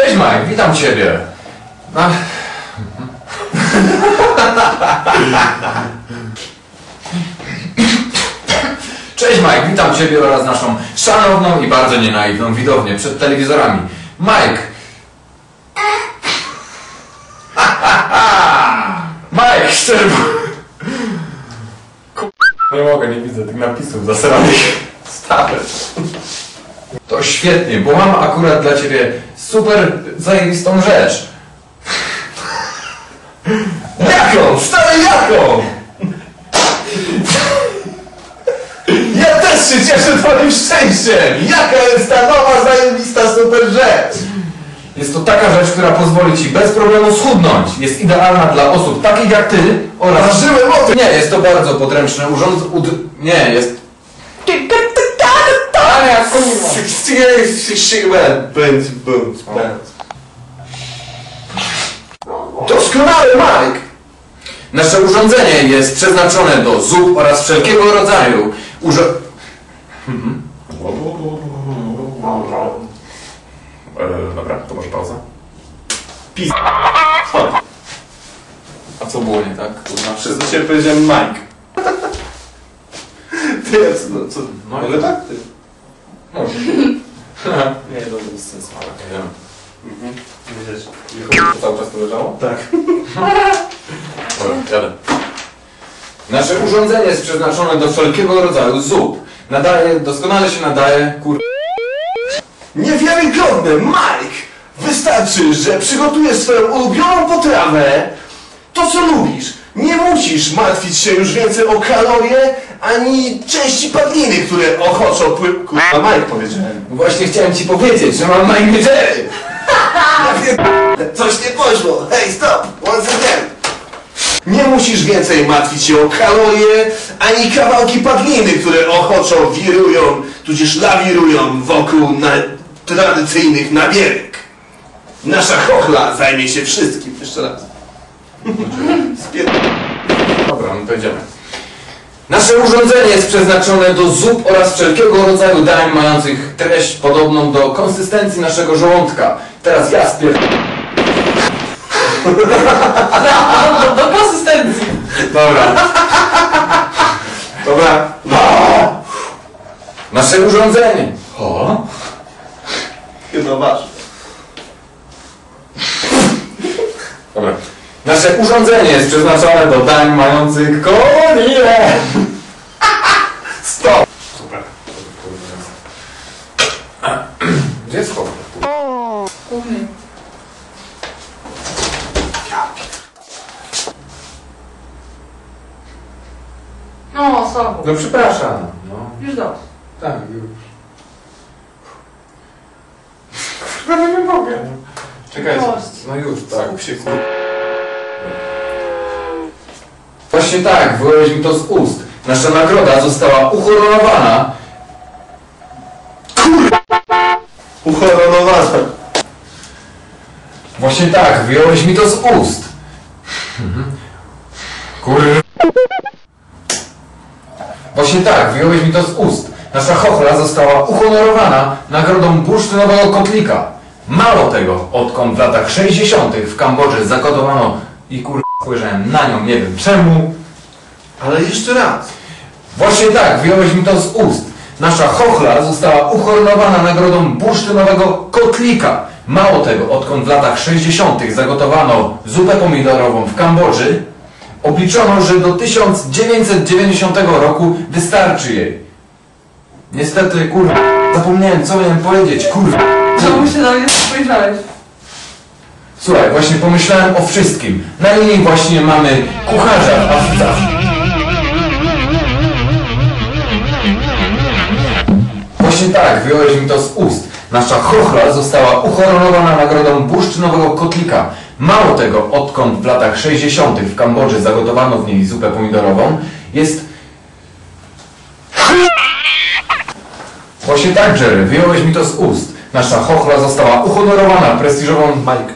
Cześć Mike, witam Ciebie. A... Cześć Mike, witam Ciebie oraz naszą szanowną i bardzo nienaiwną widownię przed telewizorami. Mike! Mike, szczerze Nie mogę, nie widzę tych napisów zasranych. Stary. To świetnie, bo mam akurat dla Ciebie super zajebistą rzecz. Jaką? Stary, jaką? Ja też się cieszę Twoim szczęściem! Jaka jest ta nowa, zajebista super rzecz? Jest to taka rzecz, która pozwoli Ci bez problemu schudnąć. Jest idealna dla osób takich jak Ty oraz... Marzyłem o tym! Nie, jest to bardzo podręczne urząd... Ud... Nie, jest... Ania, kurwa! Będz, będz, będz. Doskonały Mike! Nasze urządzenie jest przeznaczone do zup oraz wszelkiego rodzaju urzo... E, dobra, to może pauza. Pis... A co było nie tak? Kurwa, Przez do ciebie powiedziałem Mike. Ty, co, no, co? No Mogę i- tak? Ty. Nie, to bez sensu. Ale nie wiem. Mhm. Widzisz. To cały czas tu leżało? Tak. Dobra, jadę. Nasze urządzenie jest przeznaczone do wszelkiego rodzaju zup. Nadaje, doskonale się nadaje, kur... Niewiarygodne, Mike! Wystarczy, że przygotujesz swoją ulubioną potrawę, to co lubisz. Nie musisz martwić się już więcej o kalorie, ani części padliny, które ochoczą pły... Kurwa, Mike powiedziałem. Właśnie chciałem ci powiedzieć, że mam imię Jerry. Coś nie poszło. Hej, stop! Once again! Nie musisz więcej martwić się o kalorie, ani kawałki padliny, które ochoczo wirują, tudzież lawirują wokół na tradycyjnych nabierek. Nasza chochla zajmie się wszystkim. Jeszcze raz. Spier... Dobra, no to idziemy. Nasze urządzenie jest przeznaczone do zup oraz wszelkiego rodzaju dań mających treść podobną do konsystencji naszego żołądka. Teraz ja spier... Do, do konsystencji. Dobra. Dobra. Nasze urządzenie. O? Chyba masz. Dobra. Nasze urządzenie jest przeznaczone do dań mających kalorie. Stop. Super. Dziecko. Główny. No, słabo. No przepraszam. No. Już dobrze. Tak, już. Kurwa, no nie mogę. Czekaj, Prość. no już, tak. Skup się, kur... Właśnie tak, wyjąłeś mi to z ust. Nasza nagroda została uhonorowana. Uchoronowana. Właśnie tak, wyjąłeś mi to z ust. Mhm. Kur... Właśnie tak, wyjąłeś mi to z ust. Nasza chochla została uhonorowana nagrodą bursztynowego kotlika. Mało tego, odkąd w latach 60. w Kambodży zakodowano i kur... spojrzałem na nią, nie wiem czemu. Ale jeszcze raz. Właśnie tak, wyjąłeś mi to z ust. Nasza chochla została uhonorowana nagrodą bursztynowego kotlika. Mało tego, odkąd w latach 60. zagotowano zupę pomidorową w Kambodży, obliczono, że do 1990 roku wystarczy jej. Niestety, kurwa, zapomniałem co miałem powiedzieć, kurwa. Czemu się na mnie spojrzałeś? Słuchaj, właśnie pomyślałem o wszystkim. Na linii właśnie mamy kucharza w Afryce. Właśnie tak, wyjąłeś mi to z ust. Nasza chochla została uhonorowana nagrodą bursztynowego kotlika. Mało tego, odkąd w latach 60. w Kambodży zagotowano w niej zupę pomidorową, jest... Właśnie tak, Jerry, wyjąłeś mi to z ust. Nasza chochla została uhonorowana prestiżową... Mike.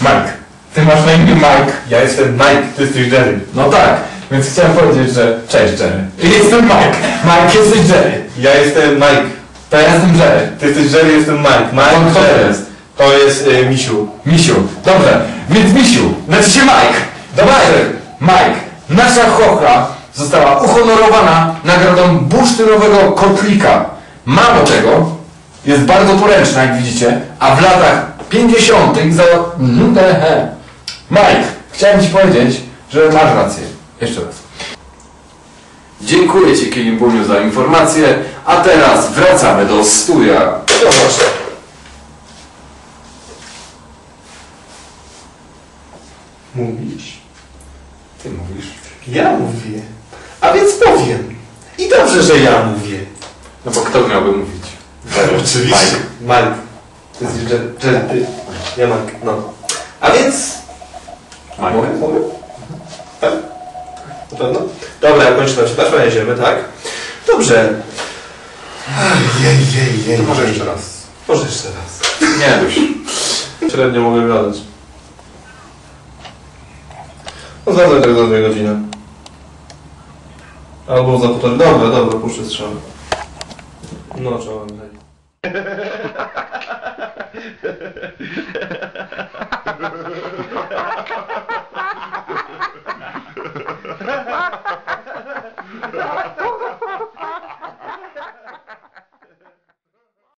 Mike. Ty masz na imię Mike. Ja jestem Mike, ty jesteś Jerry. No tak, więc chciałem powiedzieć, że cześć Jerry. Jestem Mike. Mike, jesteś Jerry. Ja jestem Mike. To ja jestem Jerry. Ty jesteś Jerry, jestem Mike. Mike, kto to jest? To jest y, Misiu. Misiu. Dobrze, więc Misiu, znaczy się Mike. Dobrze, Mike. Nasza chochla została uhonorowana nagrodą bursztynowego kotlika. Mało tego, jest bardzo poręczna, jak widzicie, a w latach 50. za... Mhm. Mike, chciałem Ci powiedzieć, że masz rację. Jeszcze raz. Dziękuję Ci, Kilimbuniu, za informację, a teraz wracamy do studia. No proszę. Mówisz? Ty mówisz. Ja mówię. A więc powiem. I dobrze, że ja mówię. No bo kto miałby mówić? Oczywiście. Mike. Ty jesteś Jerry, Jerry, ty. Ja Mike, no. A więc... Mike. Mogę? Mogę? Tak? Na pewno? Dobra, ja kończę się taśma, jedziemy, tak? Dobrze. Jej, jej, jej. Może jeszcze raz. Może jeszcze raz. Nie, już. Średnio mogę gadać. No zadzwoń tak za dwie godziny. Albo za półtorej. Dobra, dobra, puszczę strzał. No, czołem. hej.